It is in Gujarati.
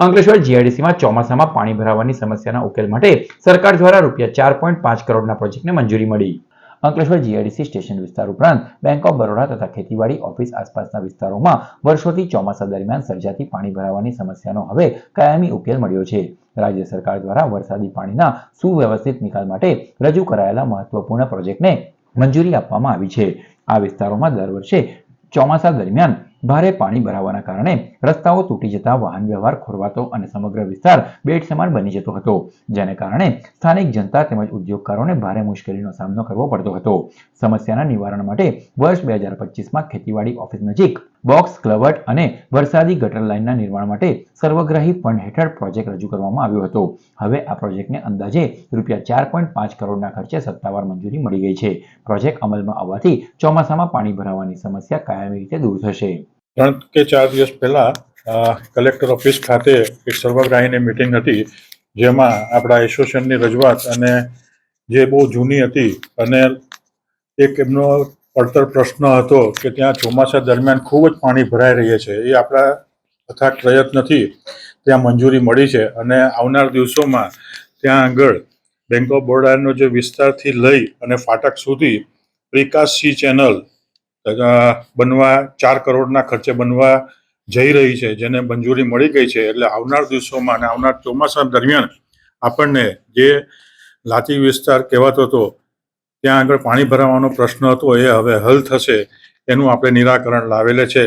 અંકલેશ્વર જીઆઈડીસીમાં ચોમાસામાં પાણી ભરાવાની સમસ્યાના ઉકેલ માટે સરકાર દ્વારા રૂપિયા ચાર પોઈન્ટ પાંચ કરોડના પ્રોજેક્ટને મંજૂરી મળી. અંકલેશ્વર જીઆઈડીસી સ્ટેશન વિસ્તાર ઉપરાંત બેંક ઓફ બરોડા તથા ખેતીવાડી ઓફિસ આસપાસના વિસ્તારોમાં વર્ષોથી ચોમાસા દરમિયાન સર્જાતી પાણી ભરાવાની સમસ્યાનો હવે કાયમી ઉકેલ મળ્યો છે. રાજ્ય સરકાર દ્વારા વરસાદી પાણીના સુવ્યવસ્થિત નિકાલ માટે રજૂ કરાયેલા મહત્વપૂર્ણ પ્રોજેક્ટને મંજૂરી આપવામાં આવી છે. આ વિસ્તારોમાં દર વર્ષે ચોમાસા દરમિયાન ભારે પાણી ભરાવાના કારણે રસ્તાઓ તૂટી જતા વાહન વ્યવહાર ખોરવાતો અને સમગ્ર વિસ્તાર બેટ સમાન બની જતો હતો. જેને કારણે સ્થાનિક જનતા તેમજ ઉદ્યોગકારોને ભારે મુશ્કેલીનો સામનો કરવો પડતો હતો. સમસ્યાના નિવારણ માટે વર્ષ બે હજાર પચીસમાં ખેતીવાડી ઓફિસ નજીક બોક્સ ક્લવટ અને વરસાદી ગટર લાઇનના નિર્માણ માટે સર્વગ્રાહી ફંડ હેઠળ પ્રોજેક્ટ રજૂ કરવામાં આવ્યો હતો. હવે આ પ્રોજેક્ટને અંદાજે રૂપિયા ચાર પોઈન્ટ પાંચ કરોડના ખર્ચે સત્તાવાર મંજૂરી મળી ગઈ છે. પ્રોજેક્ટ અમલમાં આવવાથી ચોમાસામાં પાણી ભરાવાની સમસ્યા કાયમી રીતે દૂર થશે. ત્રણ કે ચાર દિવસ પહેલા કલેક્ટર ઓફિસ ખાતે એક સર્વગ્રાહીની મિટિંગ હતી, જેમાં આપણા એસોસિએશનની રજૂઆત અને જે બહુ જૂની હતી અને એક એમનો પડતર પ્રશ્ન હતો કે ત્યાં ચોમાસા દરમિયાન ખૂબ જ પાણી ભરાઈ રહે છે. એ આપણા અથાગ પ્રયત્નથી ત્યાં મંજૂરી મળી છે અને આવનાર દિવસોમાં ત્યાં આગળ બેંક ઓફ બરોડાનો જે વિસ્તારથી લઈ અને ફાટક સુધી પ્રિકાશ સી ચેનલ બનવા, ચાર કરોડના ખર્ચે બનવા જઈ રહી છે, જેને મંજૂરી મળી ગઈ છે. એટલે આવનાર દિવસોમાં અને આવનાર ચોમાસા દરમિયાન આપણને જે લાતી વિસ્તાર કહેવાતો હતો, ત્યાં આગળ પાણી ભરાવાનો પ્રશ્ન હતો, એ હવે હલ થશે, એનું આપણે નિરાકરણ લાવેલે છે.